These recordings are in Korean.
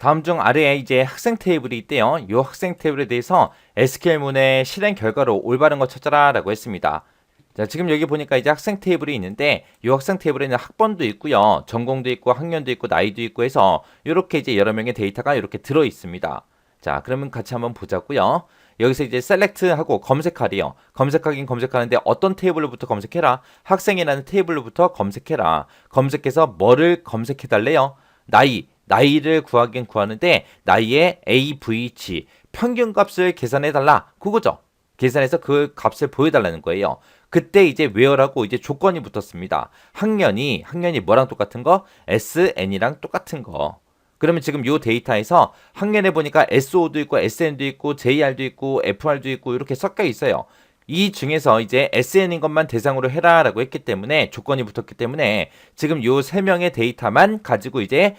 다음 중 아래에 이제 학생 테이블이 있대요. 이 학생 테이블에 대해서 SQL문의 실행 결과로 올바른 거 찾아라 라고 했습니다. 자, 지금 여기 보니까 이제 학생 테이블이 있는데 이 학생 테이블에는 학번도 있고요. 전공도 있고 학년도 있고 나이도 있고 해서 이렇게 이제 여러 명의 데이터가 이렇게 들어 있습니다. 자, 그러면 같이 한번 보자고요. 여기서 이제 셀렉트하고 검색하래요. 검색하긴 검색하는데 어떤 테이블로부터 검색해라. 학생이라는 테이블로부터 검색해라. 검색해서 뭐를 검색해 달래요? 나이, 나이를 구하긴 구하는데 나이의 AVG 평균 값을 계산해 달라. 그거죠. 계산해서 그 값을 보여달라는 거예요. 그때 이제 where라고 이제 조건이 붙었습니다. 학년이 학년이 뭐랑 똑같은 거? SN이랑 똑같은 거. 그러면 지금 요 데이터에서 학년에 보니까 SO도 있고 SN도 있고 JR도 있고 FR도 있고 이렇게 섞여 있어요. 이 중에서 이제 SN인 것만 대상으로 해라라고 했기 때문에 조건이 붙었기 때문에 지금 요 세 명의 데이터만 가지고 이제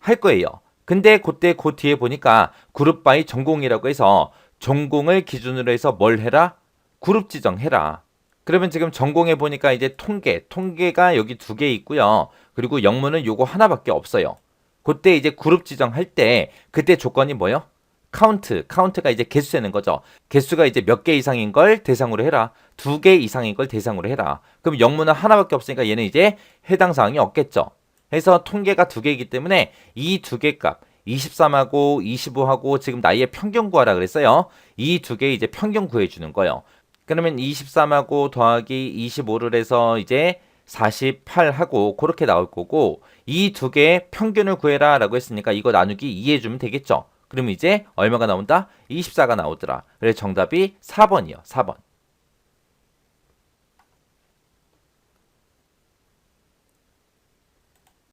할 거예요. 근데 그때 그 뒤에 보니까 그룹 바이 전공이라고 해서 전공을 기준으로 해서 뭘 해라? 그룹 지정해라. 그러면 지금 전공에 보니까 이제 통계, 통계가 여기 두 개 있고요. 그리고 영문은 요거 하나밖에 없어요. 그때 이제 그룹 지정할 때 그때 조건이 뭐요? 카운트, 카운트가 이제 개수 되는 거죠. 개수가 이제 몇 개 이상인 걸 대상으로 해라. 두 개 이상인 걸 대상으로 해라. 그럼 영문은 하나밖에 없으니까 얘는 이제 해당 사항이 없겠죠. 해서 통계가 두 개이기 때문에 이 두 개 값, 23하고 25하고 지금 나이의 평균 구하라 그랬어요. 이 두 개 이제 평균 구해 주는 거예요. 그러면 23하고 더하기 25를 해서 이제 48하고 그렇게 나올 거고 이 두 개의 평균을 구해라 라고 했으니까 이거 나누기 2 해주면 되겠죠. 그럼 이제 얼마가 나온다? 24가 나오더라. 그래서 정답이 4번이요. 4번.